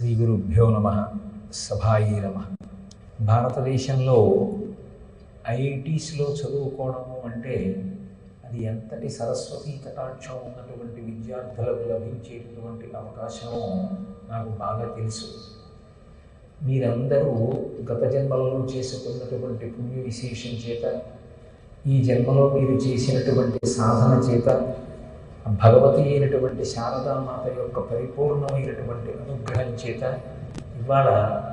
శ్రీ గురుభ్యో నమ. సభాయి నమ. భారతదేశంలో ఐఐటీస్లో చదువుకోవడము అంటే అది ఎంతటి సరస్వతి కటాక్షం ఉన్నటువంటి విద్యార్థులకు లభించేటటువంటి అవకాశము నాకు బాగా తెలుసు. మీరందరూ గత జన్మలలో చేసుకున్నటువంటి పుణ్య విశేషం చేత ఈ జన్మలో మీరు చేసినటువంటి సాధన చేత భగవతి అయినటువంటి శారదామాత యొక్క పరిపూర్ణమైనటువంటి అనుగ్రహం చేత ఇవాళ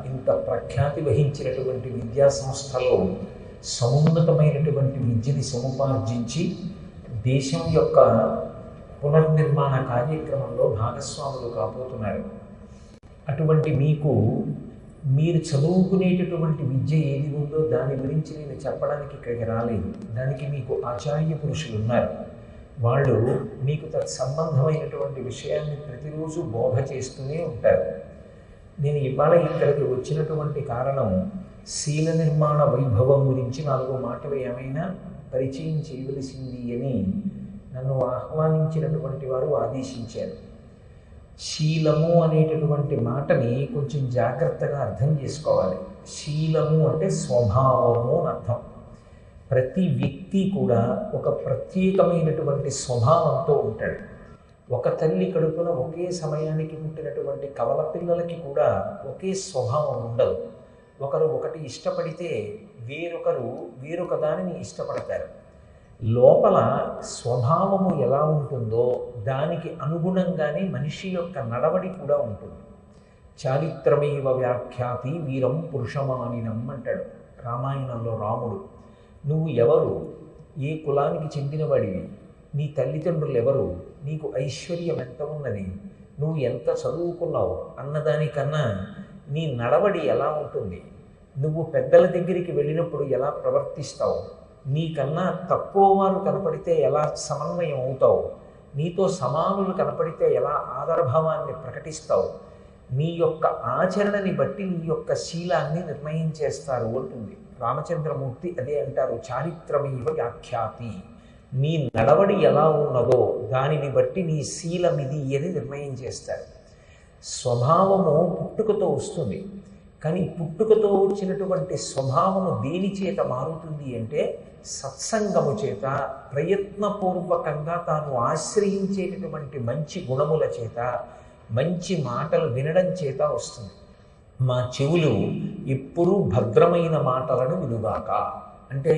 ఇంత ప్రఖ్యాతి వహించినటువంటి విద్యా సంస్థలో సమున్నతమైనటువంటి విద్యని సముపార్జించి దేశం యొక్క పునర్నిర్మాణ కార్యక్రమంలో భాగస్వాములు కాబోతున్నారు. అటువంటి మీకు మీరు చదువుకునేటటువంటి విద్య ఏది ఉందో దాని గురించి నేను చెప్పడానికి ఇక్కడికి రాలేదు. దానికి మీకు ఆచార్య పురుషులు ఉన్నారు. వాళ్ళు మీకు తత్సంబంధమైనటువంటి విషయాన్ని ప్రతిరోజు బోధ చేస్తూనే ఉంటారు. నేను ఇవాళ ఇక్కడికి వచ్చినటువంటి కారణం శీల నిర్మాణ వైభవం గురించి నాలుగు మాటలు ఏమైనా పరిచయం చేయవలసింది అని నన్ను ఆహ్వానించినటువంటి వారు ఆదేశించారు. శీలము అనేటటువంటి మాటని కొంచెం జాగ్రత్తగా అర్థం చేసుకోవాలి. శీలము అంటే స్వభావము అని అర్థం. ప్రతి వ్యక్తి వ్యక్తి కూడా ఒక ప్రత్యేకమైనటువంటి స్వభావంతో ఉంటాడు. ఒక తల్లి కడుపున ఒకే సమయానికి పుట్టినటువంటి కవల పిల్లలకి కూడా ఒకే స్వభావం ఉండదు. ఒకరు ఒకటి ఇష్టపడితే వేరొకరు వేరొక దానిని ఇష్టపడతారు. లోపల స్వభావము ఎలా ఉంటుందో దానికి అనుగుణంగానే మనిషి యొక్క నడవడి కూడా ఉంటుంది. చారిత్రమేవ వ్యాఖ్యాతి వీరం పురుషమానినం అంటాడు రామాయణంలో రాముడు. నువ్వు ఎవరు? ఏ కులానికి చెందినవాడివి. నీ తల్లిదండ్రులు ఎవరు నీకు ఐశ్వర్యం ఎంత ఉన్నది నువ్వు ఎంత చదువుకున్నావు? అన్నదానికన్నా నీ నడవడి ఎలా ఉంటుంది? నువ్వు పెద్దల దగ్గరికి వెళ్ళినప్పుడు ఎలా ప్రవర్తిస్తావు? నీకన్నా తక్కువ వారు కనపడితే ఎలా సమన్వయం అవుతావు? నీతో సమానులు కనపడితే ఎలా ఆదరభావాన్ని ప్రకటిస్తావు? నీ యొక్క ఆచరణని బట్టి నీ యొక్క శీలాన్ని నిర్ణయం చేస్తారు అంటుంది. రామచంద్రమూర్తి అదే అంటారు చారిత్రమేవ వ్యాఖ్యాతి. నీ నడవడి ఎలా ఉన్నదో దానిని బట్టి నీ శీలమిది అని నిర్ణయం చేస్తారు. స్వభావము పుట్టుకతో వస్తుంది. కానీ పుట్టుకతో వచ్చినటువంటి స్వభావము దేని చేత మారుతుంది అంటే సత్సంగము చేత ప్రయత్నపూర్వకంగా తాను ఆశ్రయించేటటువంటి మంచి గుణముల చేత మంచి మాటలు వినడం చేత వస్తుంది. మా చెవులు ఎప్పుడూ భద్రమైన మాటలను వినుగాక. అంటే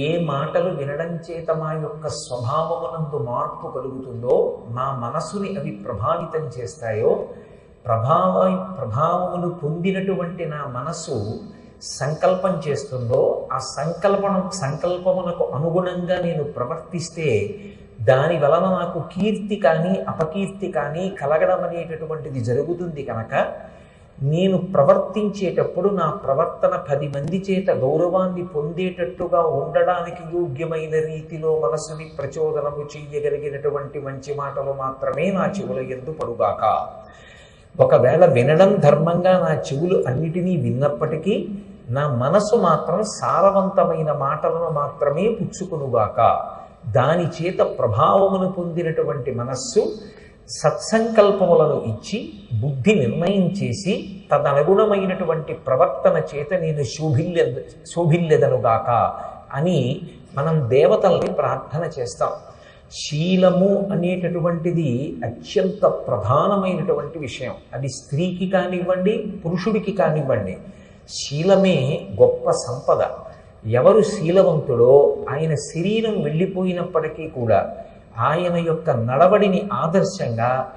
ఏ మాటలు వినడం చేత మా యొక్క స్వభావమునందు మార్పు కలుగుతుందో మా మనసుని అవి ప్రభావితం చేస్తాయో ప్రభావ ప్రభావములు పొందినటువంటి నా మనసు సంకల్పం చేస్తుందో ఆ సంకల్పం సంకల్పమునకు అనుగుణంగా నేను ప్రవర్తిస్తే దాని వలన నాకు కీర్తి కానీ అపకీర్తి కానీ కలగడం అనేటటువంటిది జరుగుతుంది కనుక నేను ప్రవర్తించేటప్పుడు నా ప్రవర్తన పది మంది చేత గౌరవాన్ని పొందేటట్టుగా ఉండడానికి యోగ్యమైన రీతిలో మనసుని ప్రచోదనము చేయగలిగినటువంటి మంచి మాటలు మాత్రమే నా చెవుల ఎందు పడుగాక. ఒకవేళ వినడం ధర్మంగా నా చెవులు అన్నిటినీ విన్నప్పటికీ నా మనసు మాత్రం సారవంతమైన మాటలను మాత్రమే పుచ్చుకునుగాక. దాని చేత ప్రభావమును పొందినటువంటి మనస్సు సత్సంకల్పములను ఇచ్చి బుద్ధి నిర్ణయం చేసి తదనుగుణమైనటువంటి ప్రవర్తన చేత నేను శోభిల్య శోభిల్యదనుగాక అని మనం దేవతల్ని ప్రార్థన చేస్తాం. శీలము అనేటటువంటిది అత్యంత ప్రధానమైనటువంటి విషయం. అది స్త్రీకి కానివ్వండి పురుషుడికి కానివ్వండి. శీలమే గొప్ప సంపద. ఎవరు శీలవంతుడో ఆయన శరీరం వెళ్ళిపోయినప్పటికీ కూడా ఆయన యొక్క నడవడిని ఆదర్శంగా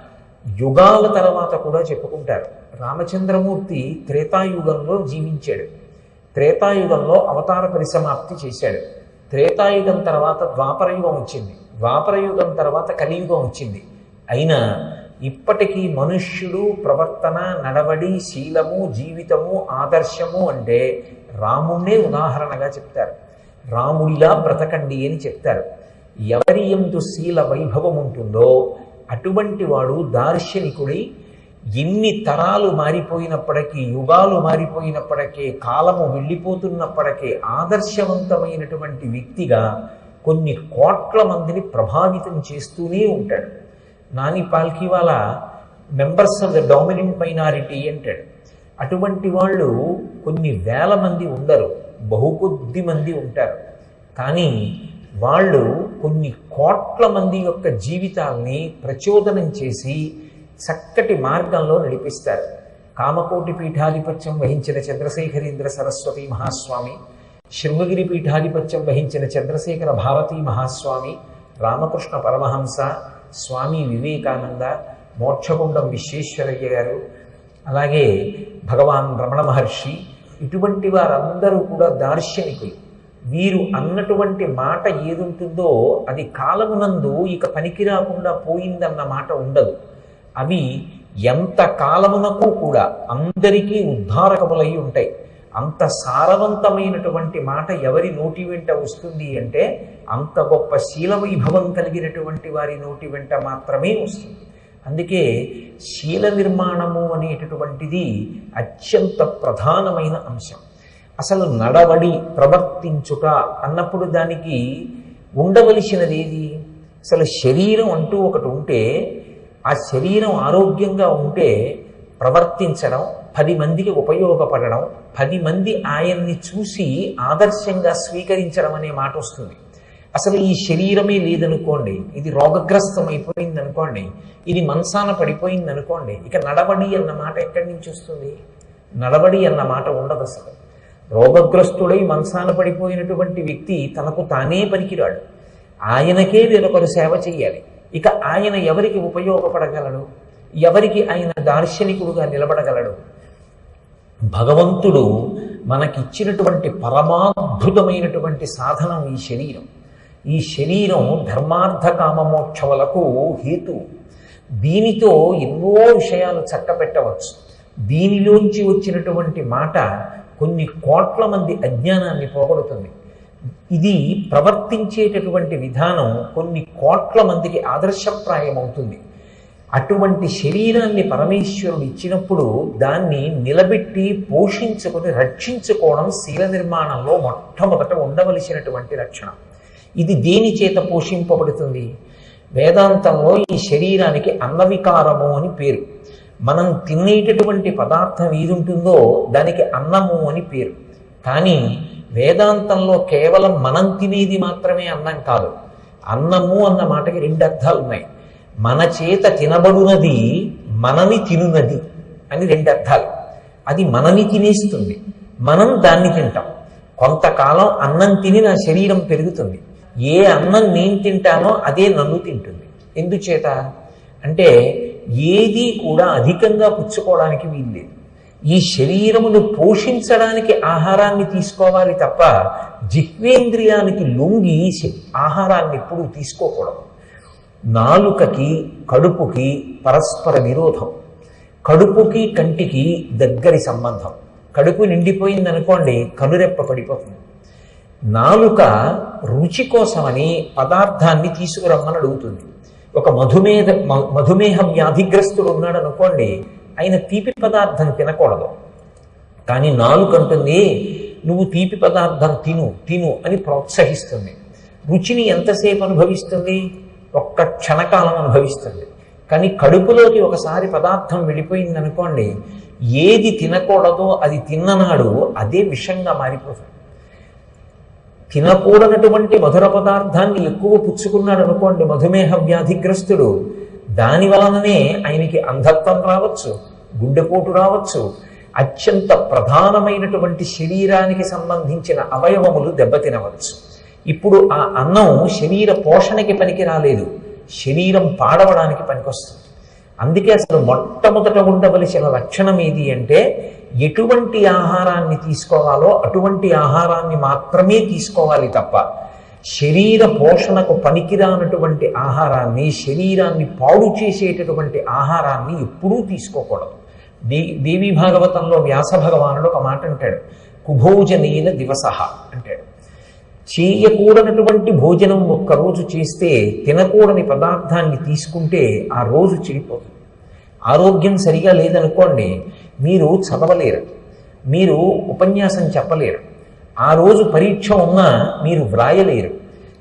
యుగాల తర్వాత కూడా చెప్పుకుంటారు. రామచంద్రమూర్తి త్రేతాయుగంలో జీవించాడు. త్రేతాయుగంలో అవతార పరిసమాప్తి చేశాడు. త్రేతాయుగం తర్వాత ద్వాపరయుగం వచ్చింది. ద్వాపరయుగం తర్వాత కలియుగం వచ్చింది. అయినా ఇప్పటికీ మనుష్యుడు ప్రవర్తన నడవడి శీలము జీవితము ఆదర్శము అంటే రాముణ్ణే ఉదాహరణగా చెప్తారు. రాముడిలా బ్రతకండి అని చెప్తారు. ఎవరి ఎందు శీల వైభవం ఉంటుందో అటువంటి వాడు దార్శనికుడై ఎన్ని తరాలు మారిపోయినప్పటికీ యుగాలు మారిపోయినప్పటికీ కాలము వెళ్ళిపోతున్నప్పటికీ ఆదర్శవంతమైనటువంటి వ్యక్తిగా కొన్ని కోట్ల మందిని ప్రభావితం చేస్తూనే ఉంటాడు. Nani Palkhivala members of the dominant minority అంటాడు. అటువంటి వాళ్ళు కొన్ని వేల మంది ఉండరు బహు కొద్ది మంది ఉంటారు. కానీ వాళ్ళు కొన్ని కోట్ల మంది యొక్క జీవితాల్ని ప్రచోదనం చేసి చక్కటి మార్గంలో నడిపిస్తారు. కామకోటి పీఠాధిపత్యం వహించిన చంద్రశేఖరేంద్ర సరస్వతి మహాస్వామి శృంగగిరి పీఠాధిపత్యం వహించిన చంద్రశేఖర భారతీ మహాస్వామి రామకృష్ణ పరమహంస స్వామి వివేకానంద మోక్షగుండం విశ్వేశ్వరయ్య గారు అలాగే భగవాన్ రమణ మహర్షి ఇటువంటి వారందరూ కూడా దార్శనికులు. వీరు అన్నటువంటి మాట ఏదుంటుందో అది కాలమునందు ఇక పనికి రాకుండా పోయిందన్న మాట ఉండదు. అవి ఎంత కాలమునకు కూడా అందరికీ ఉద్ధారకములై ఉంటాయి. అంత సారవంతమైనటువంటి మాట ఎవరి నోటి వెంట వస్తుంది అంటే అంత గొప్ప శీల వైభవం కలిగినటువంటి వారి నోటి వెంట మాత్రమే వస్తుంది. అందుకే శీల నిర్మాణము అనేటటువంటిది అత్యంత ప్రధానమైన అంశం. అసలు నడవడి ప్రవర్తించుట అన్నప్పుడు దానికి ఉండవలసినది ఏది? అసలు శరీరం అంటూ ఒకటి ఉంటే ఆ శరీరం ఆరోగ్యంగా ఉంటే ప్రవర్తించడం పది మందికి ఉపయోగపడడం పది మంది ఆయన్ని చూసి ఆదర్శంగా స్వీకరించడం అనే మాట వస్తుంది. అసలు ఈ శరీరమే లేదనుకోండి ఇది రోగగ్రస్తం అయిపోయింది అనుకోండి ఇది మనసాన పడిపోయింది అనుకోండి ఇక నడవడి అన్న మాట ఎక్కడి నుంచి వస్తుంది? నడవడి అన్న మాట ఉండదు అసలు. రోగగ్రస్తుడై మనసాన పడిపోయినటువంటి వ్యక్తి తనకు తానే పనికిరాడు. ఆయనకే వేరొకరు సేవ చేయాలి ఇక ఆయన ఎవరికి ఉపయోగపడగలడు? ఎవరికి ఆయన దార్శనికుడుగా నిలబడగలడు? భగవంతుడు మనకిచ్చినటువంటి పరమాద్భుతమైనటువంటి సాధనం ఈ శరీరం. ఈ శరీరం ధర్మార్థ కామమోక్షములకు హేతు. దీనితో ఎన్నో విషయాలు చక్కపెట్టవచ్చు. దీనిలోంచి వచ్చినటువంటి మాట కొన్ని కోట్ల మంది అజ్ఞానాన్ని పోగొడుతుంది. ఇది ప్రవర్తించేటటువంటి విధానం కొన్ని కోట్ల మందికి ఆదర్శప్రాయం అవుతుంది అటువంటి శరీరాన్ని పరమేశ్వరుడు ఇచ్చినప్పుడు దాన్ని నిలబెట్టి పోషించుకొని రక్షించుకోవడం శీల నిర్మాణంలో మొట్టమొదట ఉండవలసినటువంటి లక్షణం. ఇది దేని చేత పోషింపబడుతుంది? వేదాంతంలో ఈ శరీరానికి అన్నవికారము అని పేరు. మనం తినేటటువంటి పదార్థం ఏది ఉంటుందో దానికి అన్నము అని పేరు. కానీ వేదాంతంలో కేవలం మనం తినేది మాత్రమే అన్నం కాదు. అన్నము అన్న మాటకి రెండు అర్థాలు ఉన్నాయి. మన చేత తినబడునది మనని తినునది అని రెండు అర్థాలు. అది మనని తినేస్తుంది. మనం దాన్ని తింటాం. కొంతకాలం అన్నం తిని నా శరీరం పెరుగుతుంది. ఏ అన్నం నేను తింటానో అదే నన్ను తింటుంది. ఎందుచేత? అంటే ఏది కూడా అధికంగా పుచ్చుకోవడానికి వీల్లేదు ఈ శరీరమును పోషించడానికి ఆహారాన్ని తీసుకోవాలి తప్ప జిహ్వేంద్రియానికి లొంగి ఆహారాన్ని ఎప్పుడూ తీసుకోకూడదు. నాలుకకి కడుపుకి పరస్పర విరోధం కడుపుకి కంటికి దగ్గరి సంబంధం. కడుపు నిండిపోయింది అనుకోండి కనురెప్ప పడిపోతుంది. నాలుక రుచి కోసమని పదార్థాన్ని తీసుకురమ్మని అడుగుతుంది. ఒక మధుమేహ మ- మధుమేహ వ్యాధిగ్రస్తుడు ఉన్నాడు అనుకోండి ఆయన తీపి పదార్థం తినకూడదు. కానీ నాలుకంటుంది నువ్వు తీపి పదార్థం తిను తిను అని ప్రోత్సహిస్తుంది. రుచిని ఎంతసేపు అనుభవిస్తుంది? ఒక్క క్షణకాలం అనుభవిస్తుంది. కానీ కడుపులోకి ఒకసారి పదార్థం వెళ్ళిపోయింది అనుకోండి ఏది తినకూడదో అది తిన్ననాడు అదే విషంగా మారిపోతుంది. తినకూడనటువంటి మధుర పదార్థాన్ని ఎక్కువ పుచ్చుకున్నాడు అనుకోండి మధుమేహ వ్యాధిగ్రస్తుడు. దాని వలననే ఆయనకి అంధత్వం రావచ్చు గుండెపోటు రావచ్చు. అత్యంత ప్రధానమైనటువంటి శరీరానికి సంబంధించిన అవయవములు దెబ్బతినవచ్చు. ఇప్పుడు ఆ అన్నం శరీర పోషణకి పనికి రాలేదు శరీరం పాడవడానికి పనికొస్తుంది. అందుకే అసలు మొట్టమొదట ఉండవలసిన లక్షణం ఏది అంటే ఎటువంటి ఆహారాన్ని తీసుకోవాలో అటువంటి ఆహారాన్ని మాత్రమే తీసుకోవాలి తప్ప శరీర పోషణకు పనికిరానటువంటి ఆహారాన్ని శరీరాన్ని పాడు చేసేటటువంటి ఆహారాన్ని ఎప్పుడూ తీసుకోకూడదు. దే దేవీ భాగవతంలో వ్యాస భగవానుడు ఒక మాట అంటాడు కుభోజనీన దివస అంటాడు. చేయకూడనటువంటి భోజనం ఒక్కరోజు చేస్తే తినకూడని పదార్థాన్ని తీసుకుంటే ఆ రోజు చెడిపోతుంది. ఆరోగ్యం సరిగా లేదనుకోండి మీరు చదవలేరు. మీరు ఉపన్యాసం చెప్పలేరు. ఆ రోజు పరీక్ష ఉన్నా మీరు వ్రాయలేరు.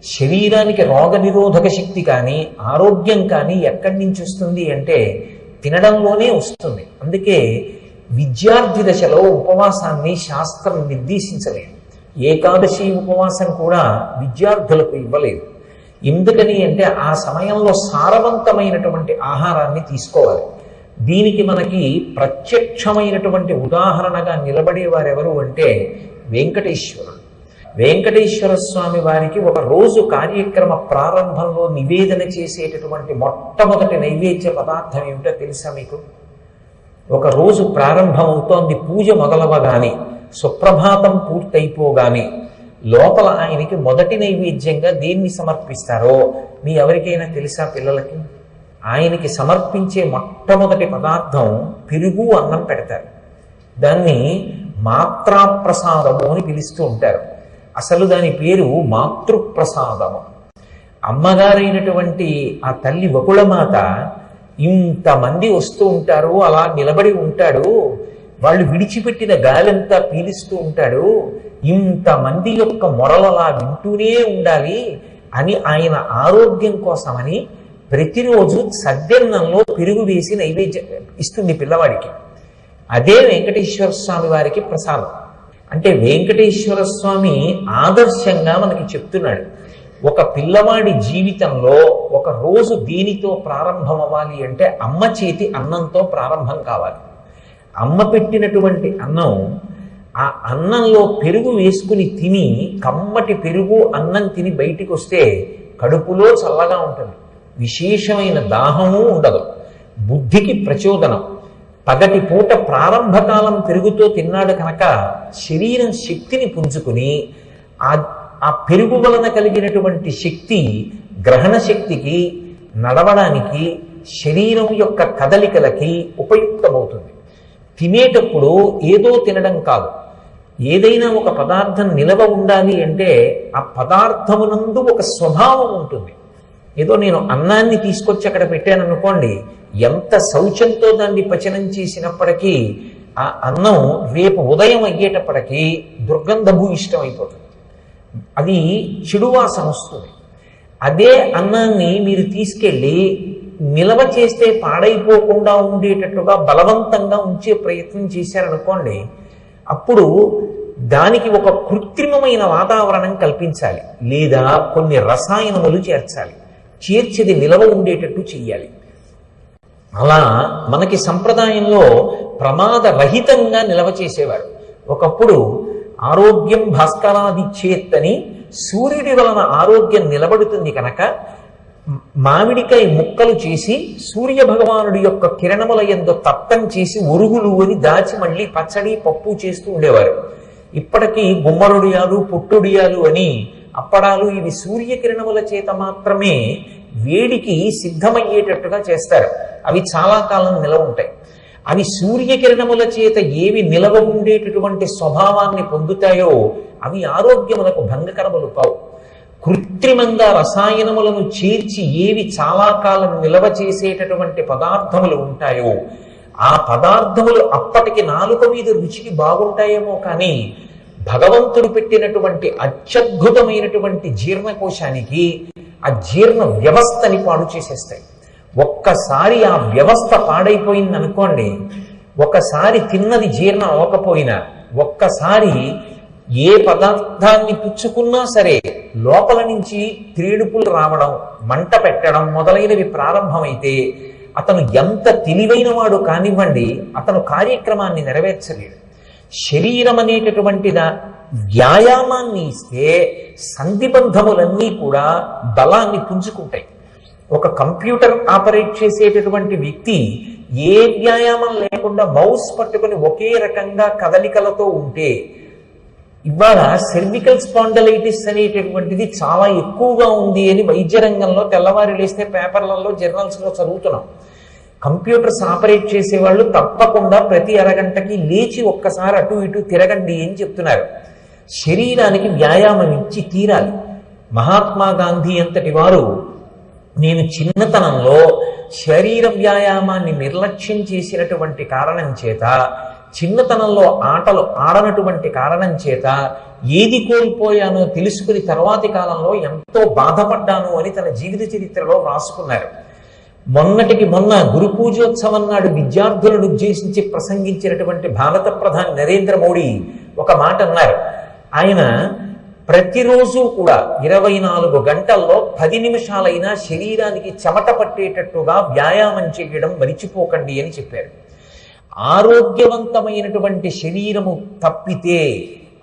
శరీరానికి రోగ నిరోధక శక్తి కానీ ఆరోగ్యం కానీ ఎక్కడి నుంచి వస్తుంది అంటే తినడంలోనే వస్తుంది. అందుకే విద్యార్థి దశలో ఉపవాసాన్ని శాస్త్రం నిర్దేశించలేదు. ఏకాదశి ఉపవాసం కూడా విద్యార్థులకు ఇవ్వలేదు. ఎందుకని అంటే ఆ సమయంలో సారవంతమైనటువంటి ఆహారాన్ని తీసుకోవాలి. దీనికి మనకి ప్రత్యక్షమైనటువంటి ఉదాహరణగా నిలబడేవారెవరు అంటే వెంకటేశ్వరుడు. వెంకటేశ్వర స్వామి వారికి ఒక రోజు కార్యక్రమ ప్రారంభంలో నివేదన చేసేటటువంటి మొట్టమొదటి నైవేద్య పదార్థం ఏమిటో తెలుసా మీకు? ఒక రోజు ప్రారంభమవుతోంది పూజ మొదలవగానే సుప్రభాతం పూర్తయిపోగానే లోపల ఆయనకి మొదటి నైవేద్యంగా దేన్ని సమర్పిస్తారో మీ ఎవరికైనా తెలుసా పిల్లలకి? ఆయనకి సమర్పించే మొట్టమొదటి పదార్థం పెరుగు అన్నం పెడతారు. దాన్ని మాత్రాప్రసాదము అని పిలుస్తూ ఉంటారు. అసలు దాని పేరు మాతృప్రసాదము. అమ్మగారైనటువంటి ఆ తల్లి వకుళమాత ఇంతమంది వస్తూ ఉంటారు అలా నిలబడి ఉంటాడు వాళ్ళు విడిచిపెట్టిన గాలంతా పీలిస్తూ ఉంటాడు ఇంతమంది యొక్క మొరలలా వింటూనే ఉండాలి అని ఆయన ఆరోగ్యం కోసమని ప్రతిరోజు సద్దెన్నంలో పెరుగు వేసి నైవేద్యం ఇస్తుంది పిల్లవాడికి. అదే వెంకటేశ్వర స్వామి వారికి ప్రసాదం. అంటే వెంకటేశ్వర స్వామి ఆదర్శంగా మనకి చెప్తున్నాడు. ఒక పిల్లవాడి జీవితంలో ఒక రోజు దేనితో ప్రారంభం అవ్వాలి అంటే అమ్మ చేతి అన్నంతో ప్రారంభం కావాలి. అమ్మ పెట్టినటువంటి అన్నం ఆ అన్నంలో పెరుగు వేసుకుని తిని కమ్మటి పెరుగు అన్నం తిని బయటికి వస్తే కడుపులో చల్లగా ఉంటుంది. విశేషమైన దాహము ఉండదు. బుద్ధికి ప్రచోదనం. పగటి పూట ప్రారంభకాలం పెరుగుతో తిన్నాడు కనుక శరీరం శక్తిని పుంజుకుని ఆ ఆ పెరుగు వలన కలిగినటువంటి శక్తి గ్రహణ శక్తికి నడవడానికి శరీరం యొక్క కదలికలకి ఉపయుక్తమవుతుంది. తినేటప్పుడు ఏదో తినడం కాదు. ఏదైనా ఒక పదార్థం నిలవ ఉండాలి అంటే ఆ పదార్థమునందు ఒక స్వభావం ఉంటుంది. ఏదో నేను అన్నాన్ని తీసుకొచ్చి అక్కడ పెట్టాను అనుకోండి ఎంత శౌచంతో దాన్ని పచనం చేసినప్పటికీ ఆ అన్నం రేపు ఉదయం అయ్యేటప్పటికీ దుర్గంధము ఇష్టం అయిపోతుంది అది చెడువాసన వస్తుంది. అదే అన్నాన్ని మీరు తీసుకెళ్ళి నిలవ చేస్తే పాడైపోకుండా ఉండేటట్టుగా బలవంతంగా ఉంచే ప్రయత్నం చేశారనుకోండి అప్పుడు దానికి ఒక కృత్రిమమైన వాతావరణం కల్పించాలి. లేదా కొన్ని రసాయనములు చేర్చాలి. చేర్చిది నిలవ ఉండేటట్టు చెయ్యాలి. అలా మనకి సంప్రదాయంలో ప్రమాద రహితంగా నిలవ చేసేవారు. ఒకప్పుడు ఆరోగ్యం భాస్కరాది చేత్తని సూర్యుడి వలన ఆరోగ్యం నిలబడుతుంది కనుక మామిడికాయ ముక్కలు చేసి సూర్య భగవానుడి యొక్క కిరణముల ఎందు తప్పం చేసి ఉరుగులు అని దాచి మళ్ళీ పచ్చడి పప్పు చేస్తూ ఉండేవారు. ఇప్పటికీ గుమ్మరుడియాలు పుట్టుడియాలు అని అప్పడాలు ఇవి సూర్యకిరణముల చేత మాత్రమే వేడికి సిద్ధమయ్యేటట్టుగా చేస్తారు. అవి చాలా కాలం నిలవ ఉంటాయి. అవి సూర్యకిరణముల చేత ఏవి నిలవ ఉండేటటువంటి స్వభావాన్ని పొందుతాయో అవి ఆరోగ్యములకు భంగకరములు కావు. కృత్రిమంగా రసాయనములను చేర్చి ఏవి చాలా కాలం నిలవ చేసేటటువంటి పదార్థములు ఉంటాయో ఆ పదార్థములు అప్పటికి నాలుక మీద రుచికి బాగుంటాయేమో కానీ భగవంతుడు పెట్టినటువంటి అత్యద్భుతమైనటువంటి జీర్ణకోశానికి ఆ జీర్ణ వ్యవస్థని పాడు చేసేస్తాయి. ఒక్కసారి ఆ వ్యవస్థ పాడైపోయింది అనుకోండి ఒకసారి తిన్నది జీర్ణం అవ్వకపోయినా ఒక్కసారి ఏ పదార్థాన్ని పుచ్చుకున్నా సరే లోపల నుంచి త్రీడుపులు రావడం మంట పెట్టడం మొదలైనవి ప్రారంభమైతే అతను ఎంత తెలివైన వాడు కానివ్వండి అతను కార్యక్రమాన్ని నెరవేర్చలేడు. శరీరం అనేటటువంటి వ్యాయామాన్ని ఇస్తే సంధిబంధములన్నీ కూడా బలాన్ని పుంజుకుంటాయి. ఒక కంప్యూటర్ ఆపరేట్ చేసేటటువంటి వ్యక్తి ఏ వ్యాయామం లేకుండా మౌస్ పట్టుకుని ఒకే రకంగా కదలికలతో ఉంటే ఇవాళ సెర్వికల్ స్పాండలైటిస్ అనేటటువంటిది చాలా ఎక్కువగా ఉంది అని వైద్య రంగంలో తెల్లవారు లేస్తే పేపర్లలో జర్నల్స్లో చదువుతున్నాం. కంప్యూటర్స్ ఆపరేట్ చేసేవాళ్ళు తప్పకుండా ప్రతి అరగంటకి లేచి ఒక్కసారి అటు ఇటు తిరగండి అని చెప్తున్నారు. శరీరానికి వ్యాయామం ఇచ్చి తీరాలి. మహాత్మా గాంధీ అంతటి వారు నేను చిన్నతనంలో శరీర వ్యాయామాన్ని నిర్లక్ష్యం చేసినటువంటి కారణం చేత చిన్నతనంలో ఆటలు ఆడనటువంటి కారణం చేత ఏది కోల్పోయానో తెలుసుకుని తర్వాతి కాలంలో ఎంతో బాధపడ్డాను అని తన జీవిత చరిత్రలో రాసుకున్నారు. మొన్నటికి మొన్న గురు పూజోత్సవం నాడు విద్యార్థులను ఉద్దేశించి ప్రసంగించినటువంటి భారత ప్రధాని నరేంద్ర మోడీ ఒక మాట అన్నారు. ఆయన ప్రతిరోజు కూడా ఇరవై నాలుగు గంటల్లో పది నిమిషాలైనా శరీరానికి చెమట పట్టేటట్టుగా వ్యాయామం చేయడం మరిచిపోకండి అని చెప్పారు. ఆరోగ్యవంతమైనటువంటి శరీరము తప్పితే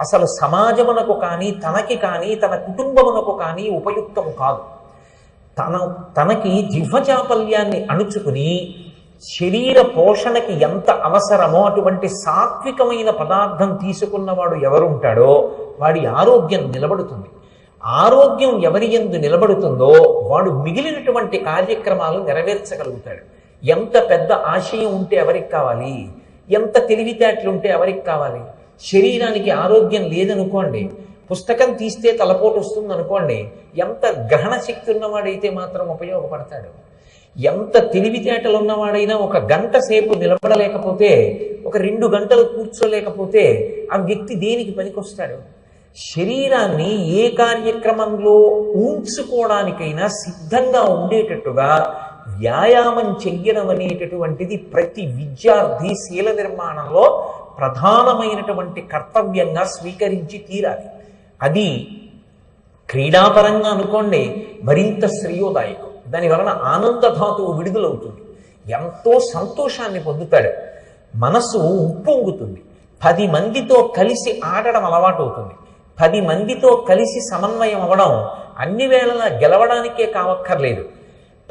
అసలు సమాజమునకు కానీ తనకి కానీ తన కుటుంబమునకు కానీ ఉపయుక్తము కాదు. తన తనకి జిహ్వచాపల్యాన్ని అణుచుకుని శరీర పోషణకి ఎంత అవసరమో అటువంటి సాత్వికమైన పదార్థం తీసుకున్నవాడు ఎవరుంటాడో వాడి ఆరోగ్యం నిలబడుతుంది. ఆరోగ్యం ఎవరి ఎందు నిలబడుతుందో వాడు మిగిలినటువంటి కార్యక్రమాలు నెరవేర్చగలుగుతాడు. ఎంత పెద్ద ఆశయం ఉంటే ఎవరికి కావాలి? ఎంత తెలివితేటలు ఉంటే ఎవరికి కావాలి? శరీరానికి ఆరోగ్యం లేదనుకోండి పుస్తకం తీస్తే తలపోటు వస్తుంది అనుకోండి ఎంత గ్రహణ శక్తి ఉన్నవాడైతే మాత్రం ఉపయోగపడతాడు. ఎంత తెలివితేటలు ఉన్నవాడైనా ఒక గంట సేపు నిలబడలేకపోతే ఒక రెండు గంటలు కూర్చోలేకపోతే ఆ వ్యక్తి దేనికి పనికొస్తాడు? శరీరాన్ని ఏ కార్యక్రమంలో ఉంచుకోవడానికైనా సిద్ధంగా ఉండేటట్టుగా వ్యాయామం చెయ్యడం అనేటటువంటిది ప్రతి విద్యార్థి శీల నిర్మాణంలో ప్రధానమైనటువంటి కర్తవ్యంగా స్వీకరించి తీరాలి. అది క్రీడాపరంగా అనుకోండి మరింత శ్రేయోదాయకం. దాని వలన ఆనందధాతువు విడుదలవుతుంది. ఎంతో సంతోషాన్ని పొందుతాడు. మనస్సు ఉప్పొంగుతుంది. పది మందితో కలిసి ఆడడం అలవాటు అవుతుంది పది మందితో కలిసి సమన్వయం అవ్వడం అన్ని వేళలా గెలవడానికే కావక్కర్లేదు.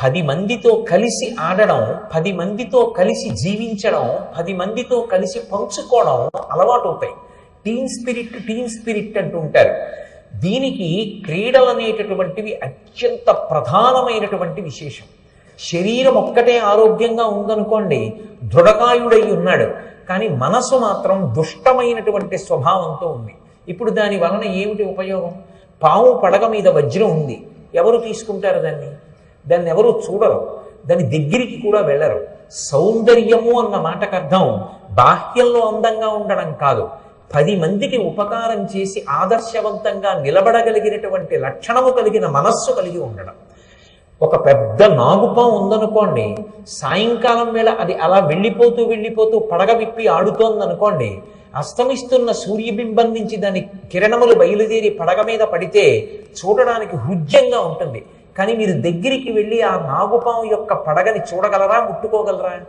పది మందితో కలిసి ఆడడం పది మందితో కలిసి జీవించడం పది మందితో కలిసి పంచుకోవడం అలవాటు అవుతాయి టీమ్ స్పిరిట్ టీమ్ స్పిరిట్ అంటూ ఉంటారు. దీనికి క్రీడలు అనేటటువంటివి అత్యంత ప్రధానమైనటువంటి విశేషం. శరీరం ఒక్కటే ఆరోగ్యంగా ఉందనుకోండి దృఢకాయుడై ఉన్నాడు. కానీ మనసు మాత్రం దుష్టమైనటువంటి స్వభావంతో ఉంది. ఇప్పుడు దాని వలన ఏమిటి ఉపయోగం? పాము పడగ మీద వజ్రం ఉంది. ఎవరు తీసుకుంటారు దాన్ని? దాన్ని ఎవరు చూడరు. దాని దగ్గరికి కూడా వెళ్ళరు. సౌందర్యము అన్న మాటకు అర్థం బాహ్యంలో అందంగా ఉండడం కాదు. పది మందికి ఉపకారం చేసి ఆదర్శవంతంగా నిలబడగలిగినటువంటి లక్షణము కలిగిన మనస్సు కలిగి ఉండడం. ఒక పెద్ద నాగుపాం ఉందనుకోండి సాయంకాలం వేళ అది అలా వెళ్ళిపోతూ వెళ్ళిపోతూ పడగ విప్పి ఆడుతోందనుకోండి అస్తమిస్తున్న సూర్యబింబం నుంచి దాని కిరణములు బయలుదేరి పడగ మీద పడితే చూడడానికి హృద్యంగా ఉంటుంది. కానీ మీరు దగ్గరికి వెళ్ళి ఆ నాగుపాము యొక్క పడగని చూడగలరా ముట్టుకోగలరా?